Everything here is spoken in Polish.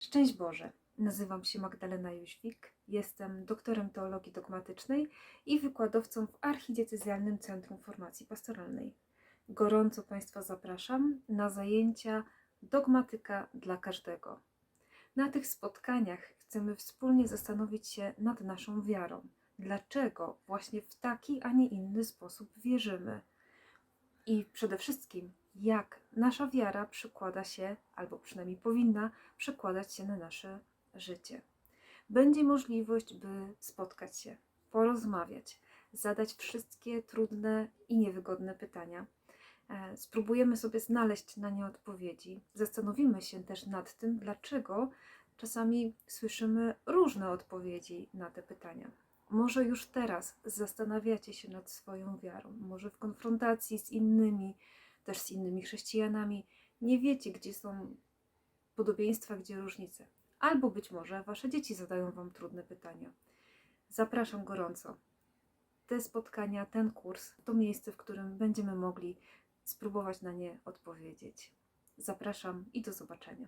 Szczęść Boże! Nazywam się Magdalena Jóźwik, jestem doktorem teologii dogmatycznej i wykładowcą w Archidiecezjalnym Centrum Formacji Pastoralnej. Gorąco Państwa zapraszam na zajęcia Dogmatyka dla każdego. Na tych spotkaniach chcemy wspólnie zastanowić się nad naszą wiarą. Dlaczego właśnie w taki, a nie inny sposób wierzymy? I przede wszystkim, jak nasza wiara przekłada się, albo przynajmniej powinna przekładać się na nasze życie. Będzie możliwość, by spotkać się, porozmawiać, zadać wszystkie trudne i niewygodne pytania. E, Spróbujemy sobie znaleźć na nie odpowiedzi. Zastanowimy się też nad tym, dlaczego czasami słyszymy różne odpowiedzi na te pytania. Może już teraz zastanawiacie się nad swoją wiarą, może w konfrontacji z innymi, też z innymi chrześcijanami, nie wiecie, gdzie są podobieństwa, gdzie różnice. Albo być może wasze dzieci zadają wam trudne pytania. Zapraszam gorąco. Te spotkania, ten kurs to miejsce, w którym będziemy mogli spróbować na nie odpowiedzieć. Zapraszam i do zobaczenia.